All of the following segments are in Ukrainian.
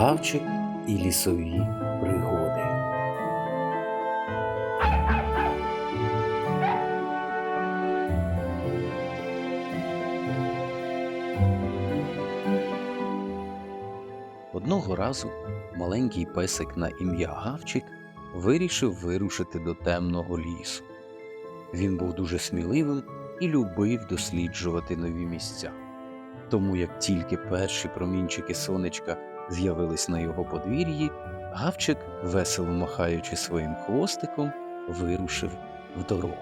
Гавчик і лісові пригоди. Одного разу маленький песик на ім'я Гавчик вирішив вирушити до темного лісу. Він був дуже сміливим і любив досліджувати нові місця. Тому як тільки перші промінчики сонечка з'явились на його подвір'ї, Гавчик, весело махаючи своїм хвостиком, вирушив в дорогу.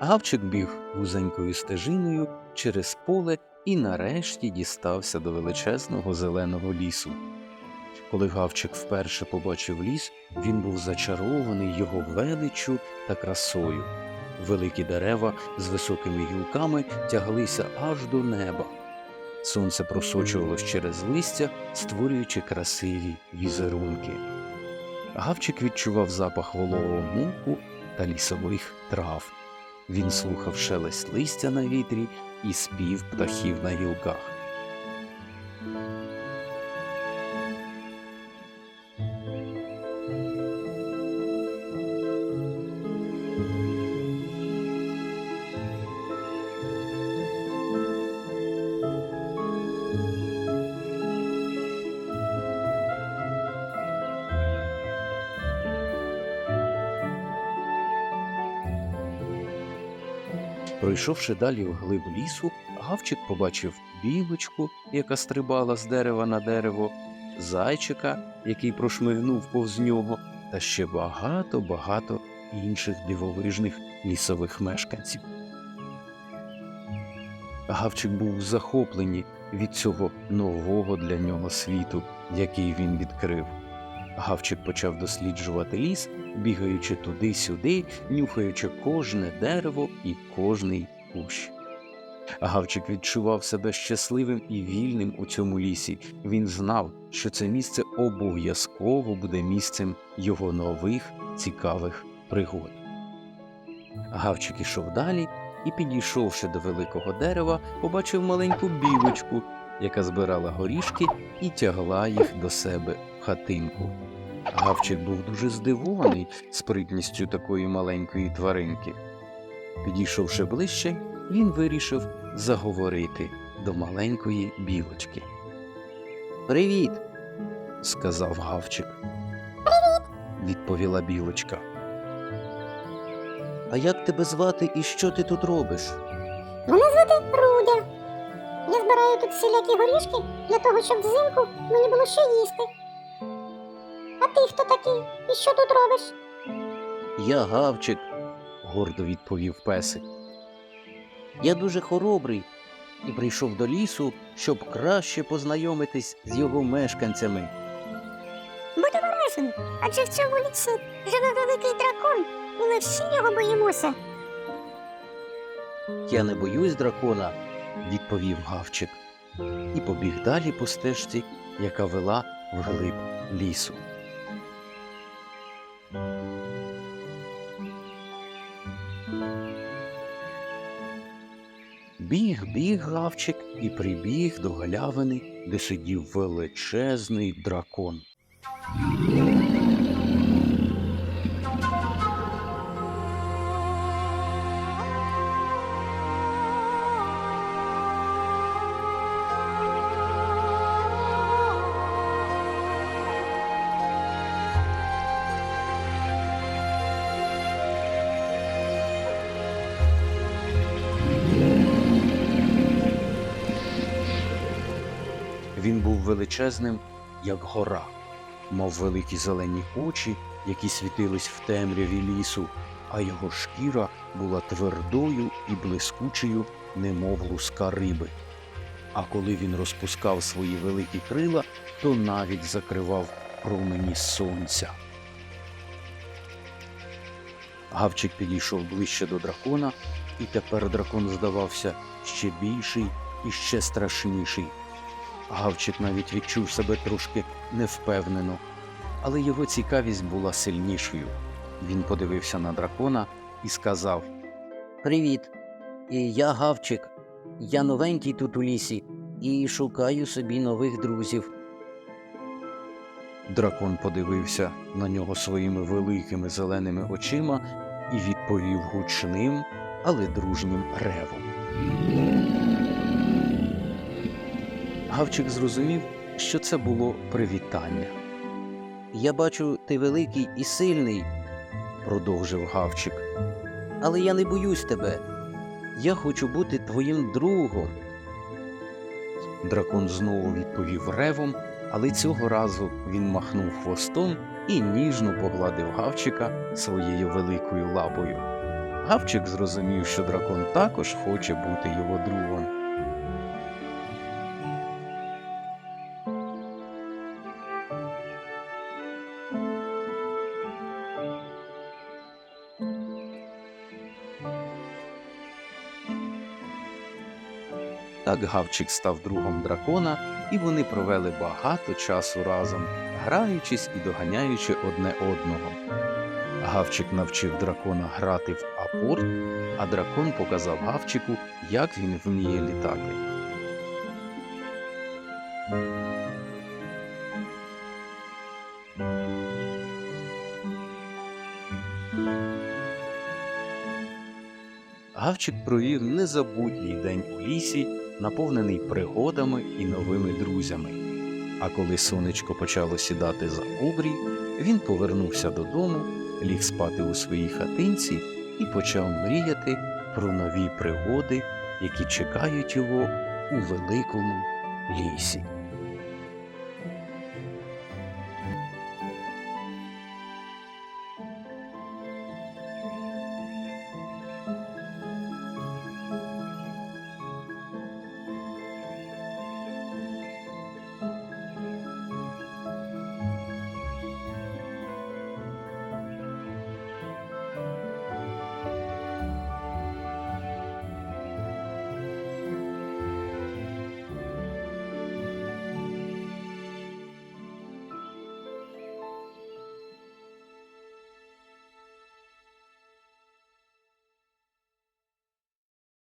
Гавчик біг вузенькою стежиною через поле і нарешті дістався до величезного зеленого лісу. Коли Гавчик вперше побачив ліс, він був зачарований його величчю та красою. Великі дерева з високими гілками тяглися аж до неба. Сонце просочувалось через листя, створюючи красиві візерунки. Гавчик відчував запах вологого муку та лісових трав. Він слухав шелест листя на вітрі і спів птахів на гілках. Пройшовши далі вглиб лісу, Гавчик побачив білочку, яка стрибала з дерева на дерево, зайчика, який прошмигнув повз нього, та ще багато-багато інших дивовижних лісових мешканців. Гавчик був в захопленні від цього нового для нього світу, який він відкрив. Гавчик почав досліджувати ліс, бігаючи туди-сюди, нюхаючи кожне дерево і кожний кущ. Гавчик відчував себе щасливим і вільним у цьому лісі. Він знав, що це місце обов'язково буде місцем його нових цікавих пригод. Гавчик ішов далі і, підійшовши до великого дерева, побачив маленьку білочку, яка збирала горішки і тягла їх до себе хатинку. Гавчик був дуже здивований спритністю такої маленької тваринки. Підійшовши ближче, він вирішив заговорити до маленької білочки. Привіт, сказав Гавчик. Привіт, відповіла білочка. А як тебе звати і що ти тут робиш? Мене звати Рудя. Я збираю тут всілякі горішки для того, щоб взимку мені було що їсти. Ти хто такий і що тут робиш? Я Гавчик, гордо відповів песик. Я дуже хоробрий і прийшов до лісу, щоб краще познайомитись з його мешканцями. Будемо разом, адже в цьому лісі живе великий дракон, і ми всі його боїмося. Я не боюсь дракона, відповів Гавчик, і побіг далі по стежці, яка вела вглиб лісу. Біг, біг гавчик і прибіг до галявини, де сидів величезний дракон. Величезним, як гора, мав великі зелені очі, які світились в темряві лісу, а його шкіра була твердою і блискучою, немов луска риби. А коли він розпускав свої великі крила, то навіть закривав промені сонця. Гавчик підійшов ближче до дракона, і тепер дракон здавався ще більший і ще страшніший. Гавчик навіть відчув себе трошки невпевнено, але його цікавість була сильнішою. Він подивився на дракона і сказав: Привіт, і я Гавчик. Я новенький тут у лісі і шукаю собі нових друзів. Дракон подивився на нього своїми великими зеленими очима і відповів гучним, але дружнім ревом. Гавчик зрозумів, що це було привітання. Я бачу, ти великий і сильний, продовжив Гавчик. Але я не боюсь тебе. Я хочу бути твоїм другом. Дракон знову відповів ревом, але цього разу він махнув хвостом і ніжно погладив Гавчика своєю великою лапою. Гавчик зрозумів, що дракон також хоче бути його другом. Так Гавчик став другом дракона, і вони провели багато часу разом, граючись і доганяючи одне одного. Гавчик навчив дракона грати в апорт, а дракон показав Гавчику, як він вміє літати. Гавчик провів незабутній день у лісі, наповнений пригодами і новими друзями. А коли сонечко почало сідати за обрій, він повернувся додому, ліг спати у своїй хатинці і почав мріяти про нові пригоди, які чекають його у великому лісі.